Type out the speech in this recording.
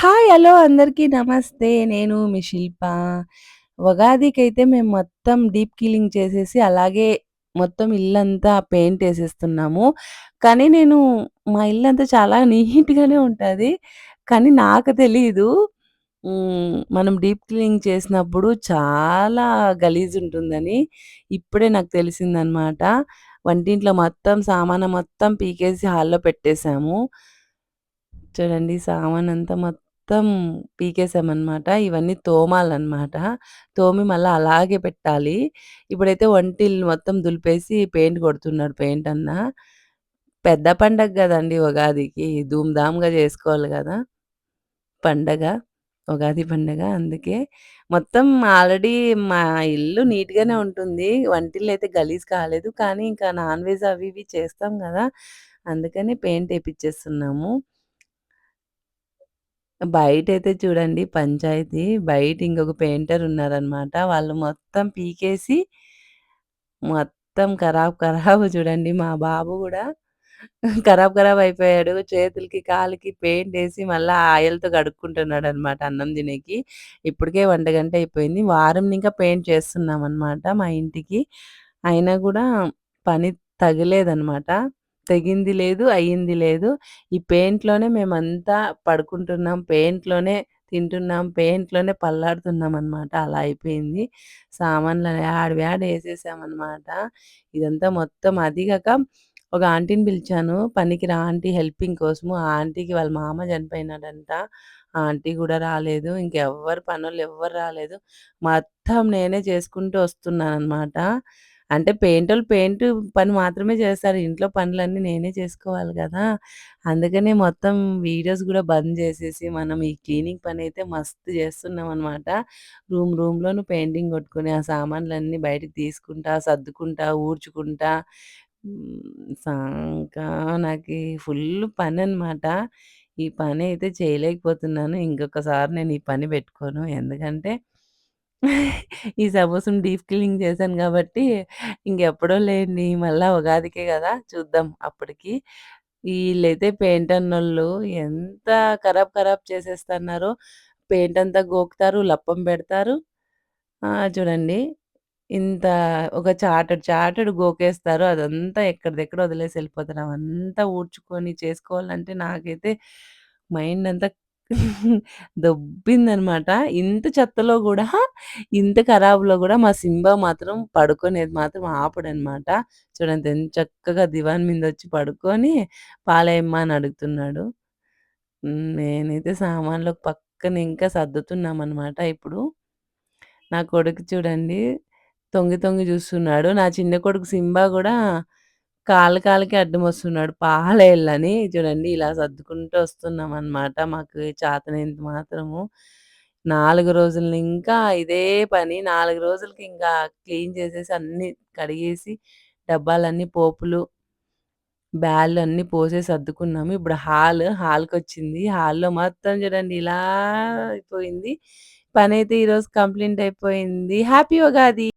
Hi! Hello! అందరికీ నమస్తే. నేను మీ శిల్ప. ఉగాదికైతే మేము మొత్తం డీప్ క్లీనింగ్ చేసేసి, అలాగే మొత్తం ఇల్లంతా పెయింట్ వేసేస్తున్నాము కానీ నేను మా ఇల్లంతా చాలా నీట్‌గానే ఉంటుంది కానీ నాకు తెలీదు. మనం డీప్ క్లీనింగ్ చేసినప్పుడు చాలా గలీజ్ ఉంటుందని ఇప్పుడే నాకు తెలిసిందనమాట. వంటింట్లో మొత్తం సామాను మొత్తం పీకేసి హాల్‌లో పెట్టేసాము. చూడండి సామానంతా మొత్తం మొత్తం పీకేసామన్నమాట. ఇవన్నీ తోమాలన్నమాట తోమి మళ్ళా అలాగే పెట్టాలి. ఇప్పుడైతే వంటిల్లు మొత్తం దులిపేసి పెయింట్ కొడుతున్నాడు అన్న పెద్ద పండగ గదండీ ఉగాదికి. ధూమ్ధామ్గా చేసుకోవాలి జేసుకోవాలి గదా! పండగ. ఉగాది పండగ అందుకే. మొత్తం ఆల్రెడీ మా ఇల్లు నీట్‌గానే ఉంటుంది. వంటిల్లయితే గలీజ్ కాలేదు. కానీ ఇంకా నాన్ వెజ్ అవి ఇవి చేస్తాం గదా! అందుకని పెయింట్ ఏపిచ్చేస్తున్నాము. బయటైతే చూడండి పంచాయతీ. బయట ఇంకొక పెయింటర్ ఉన్నారనమాట. వాళ్ళు మొత్తం పీకేసి మొత్తం ఖరాబ్ ఖరాబు చూడండి మా బాబు గూడా ఖరాబ్ ఖరాబ్ అయిపోయాడు. చేతులకి, కాళ్ళకి పెయింటేసి మళ్ళా ఆయిల్‌తో కడుక్కుంటున్నాడనమాట అన్నం తినేకి. ఇప్పటికే ఒంటిగంట అయిపోయింది. వారం ఇంకా పెయింట్ చేస్తున్నామనమాట మా ఇంటికి. అయినా గూడా పని తగిలేదనమాట తెగింది లేదు, అయ్యింది లేదు. ఈ పెయింట్‌లోనే మేమంతా పడుకుంటున్నాం. పెయింట్‌లోనే తింటున్నాం. పెయింట్‌లోనే పల్లాడుతున్నామనమాట. అలా అయిపోయింది. సామాన్లు ఆడి యాడ వేసేసామన్నమాట ఇదంతా మొత్తం అది గాక ఒక ఆంటీని పిలిచాను. పనికి రా ఆంటీ హెల్పింగ్ కోసము. ఆ ఆంటీకి వాళ్ళ మామ చనిపోయినాడంట. ఆ ఆంటీ కూడా రాలేదు. ఇంకెవ్వరు పనులు ఎవ్వరు రాలేదు. మొత్తం నేనే చేసుకుంటూ వస్తున్నాను అనమాట అంటే పెయింట్ వాళ్ళు పెయింట్ పని మాత్రమే చేస్తారు. ఇంట్లో పనులన్నీ నేనే చేసుకోవాలి కదా అందుకనే మొత్తం వీడియోస్ కూడా బంద్ చేసేసి మనం ఈ క్లీనింగ్ పని అయితే మస్తు చేస్తున్నాం అనమాట రూమ్ రూమ్లోనూ పెయింటింగ్ కొట్టుకొని, ఆ సామాన్లన్నీ బయటకు తీసుకుంటా, సర్దుకుంటా, ఊడ్చుకుంటా ఇంకా నాకు ఫుల్ పని అనమాట ఈ పని అయితే చేయలేకపోతున్నాను. ఇంకొకసారి నేను ఈ పని పెట్టుకోను. ఎందుకంటే ఈ సమోసం డీప్ క్లీనింగ్ చేశాను కాబట్టి ఇంకెప్పుడో లేండి. మళ్ళా ఉగాదికే కదా చూద్దాం అప్పటికి. వీళ్ళైతే పెయింట్ అన్నోళ్ళు ఎంత ఖరాబ్ ఖరాబ్ పెయింట్ అంతా గోకుతారు, లప్పం పెడతారు. ఆ! చూడండి. ఇంత ఒక చాటడు చాటడు గోకేస్తారు. అదంతా ఎక్కడిదెక్కడ వదిలేసి వెళ్ళిపోతారు అవంతా ఊడ్చుకొని చేసుకోవాలంటే నాకైతే మైండ్ అంతా దొబ్బిందనమాట. ఇంత చెత్తలో కూడా ఇంత ఖరాబ్‌లో కూడా మా సింబా మాత్రం పడుకునేది మాత్రం ఆపడనమాట. చూడండి ఎంత చక్కగా దివాన్ మీదొచ్చి పడుకొని పాలేయమ్మా అని అడుగుతున్నాడు. నేనైతే సామాన్లు పక్కన ఇంకా సర్దుతున్నామన్నమాట ఇప్పుడు. నా కొడుకు చూడండి తొంగి తొంగి చూస్తున్నాడు. నా చిన్న కొడుకు సింబా కాలు కాలుకి అడ్డం వస్తున్నాడు పాలేళ్ళని చూడండి ఇలా సర్దుకుంటూ వస్తున్నాం అనమాట మాకు చేతనేంత మాత్రము. నాలుగు రోజులు ఇంకా ఇదే పని. నాలుగు రోజులకి ఇంకా క్లీన్ చేసేసి అన్ని కడిగేసి డబ్బాలన్నీ పోపులు బ్యాళ్ళు అన్నీ పోసేసి సర్దుకున్నాము. ఇప్పుడు హాల్, హాల్‌కొచ్చింది. హాల్‌లో మొత్తం చూడండి ఇలా అయిపోయింది. పని అయితే ఈరోజు కంప్లీట్ అయిపోయింది. హ్యాపీ ఉగాది.